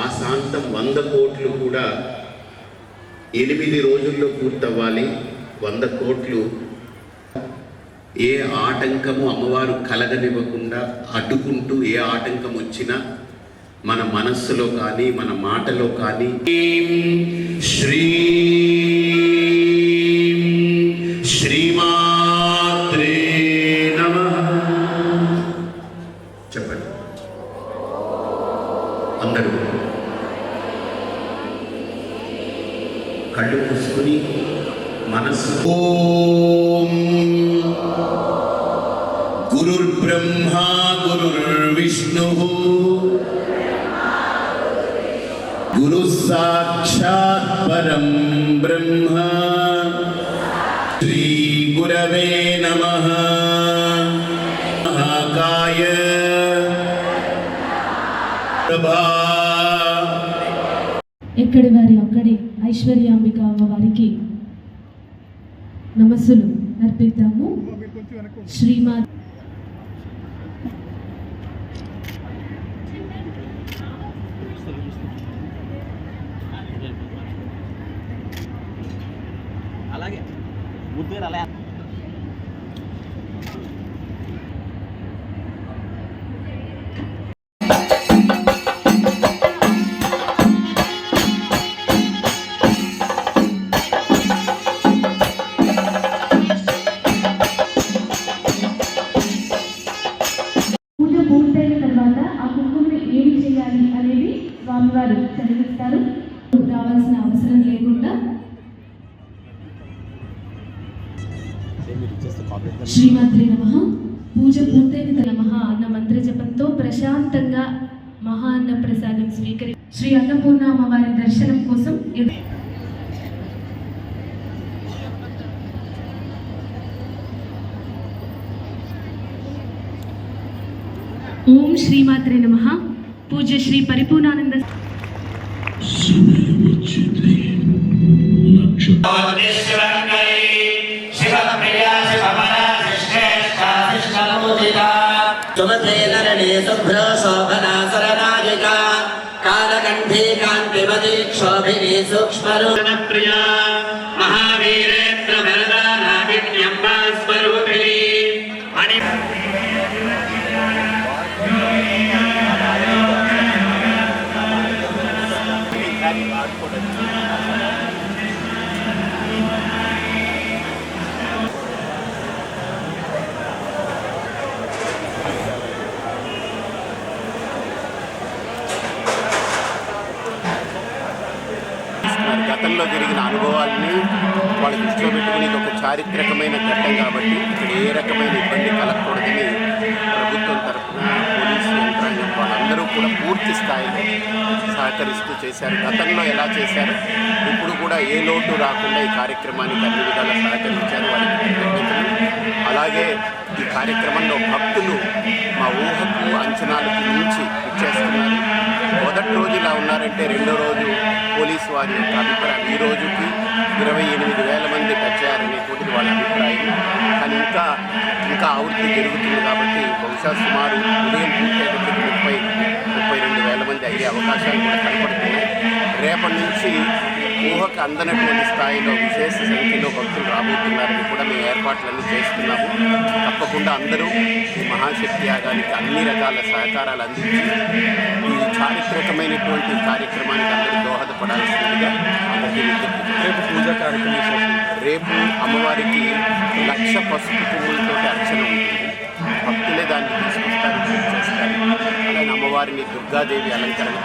ఆ శాంతం వంద కోట్లు కూడా ఎనిమిది రోజుల్లో పూర్తవ్వాలి. వంద కోట్లు ఏ ఆటంకము అమ్మవారు కలగనివ్వకుండా అడ్డుకుంటూ ఏ ఆటంకం వచ్చినా మన మనస్సులో కానీ మన మాటలో కానీ. శ్రీ కళ్ళు మూసుకుని మనసు ఓం గురుర్బ్రహ్మ గురుర్విష్ణు గురు సాక్షాత్ పరం బ్రహ్మ శ్రీ గురవే నమ మహాకాయ ప్రభా ఎక్కడి వారి అక్కడి ఐశ్వర్యాంబిక అమ్మవారికి నమస్సులు అర్పిద్దాము. శ్రీమా అలాగే స్వామివారు చదివిస్తారు రావాల్సిన అవసరం లేకుండా శ్రీమంత్రి నమ. పూజ పూర్తయిన నమ అన్న మంత్ర జపంతో ప్రశాంతంగా మహా అన్న ప్రసాదం స్వీకరి శ్రీ అన్నపూర్ణ అమ్మవారి దర్శనం కోసం ఓం శ్రీమాత్రే నమ. పూజ శ్రీ పరిపూర్ణానంద सुमधेनरणे शुभ्र शोभना सरनायिका कालकण्ठी कान्तिमती क्षोभिनी सूक्ष्मरूप प्रिया महावीरेन्द्र वरदा नाविन्यम्बा स्वरूपिणी मणि మరి గతంలో జరిగిన అనుభవాల్ని వాళ్ళు దృష్టిలో పెట్టుకుని ఇది ఒక చారిత్రకమైన ఘట్టం కాబట్టి ఇక్కడ ఏ రకమైన ఇబ్బంది కలగకూడదని సహకరిస్తూ చేశారు. గతంలో ఎలా చేశారు? ఇప్పుడు కూడా ఏ లోటు రాకుండా ఈ కార్యక్రమానికి అన్ని విధాలా సహకరించారు వారికి అలాగే ఈ కార్యక్రమంలో భక్తులు మా ఊహకు అంచనాలకు మించి ఇచ్చేస్తున్నారు. మొదటి రోజు ఇలా ఉన్నారంటే రెండో రోజు పోలీసు వారి యొక్క అభిప్రాయం. ఈ రోజుకి ఇరవై ఎనిమిది వేల మంది అయ్యే అవకాశాలు కూడా కనపడుతున్నాయి రేపటి నుంచి ఊహకు అందనటువంటి స్థాయిలో విశేష సంఖ్యలో భక్తులు రాబోతున్నారని కూడా మేము ఏర్పాట్లన్నీ చేస్తున్నాము. తప్పకుండా అందరూ ఈ మహాశక్తి యాగానికి అన్ని రకాల సహకారాలు అందించి ఈ చారిత్రకమైనటువంటి కార్యక్రమానికి అందరూ దోహదపడాల్సిందిగా అందరికీ రేపు పూజా కార్యక్రమం రేపు అమ్మవారికి లక్ష పసుపు పువ్వులతో అర్చన ఉంటుంది. భక్తులే దాన్ని తీసుకొస్తారు. పూజ చేస్తారు అలాగే అమ్మవారిని దుర్గాదేవి అలంకరణ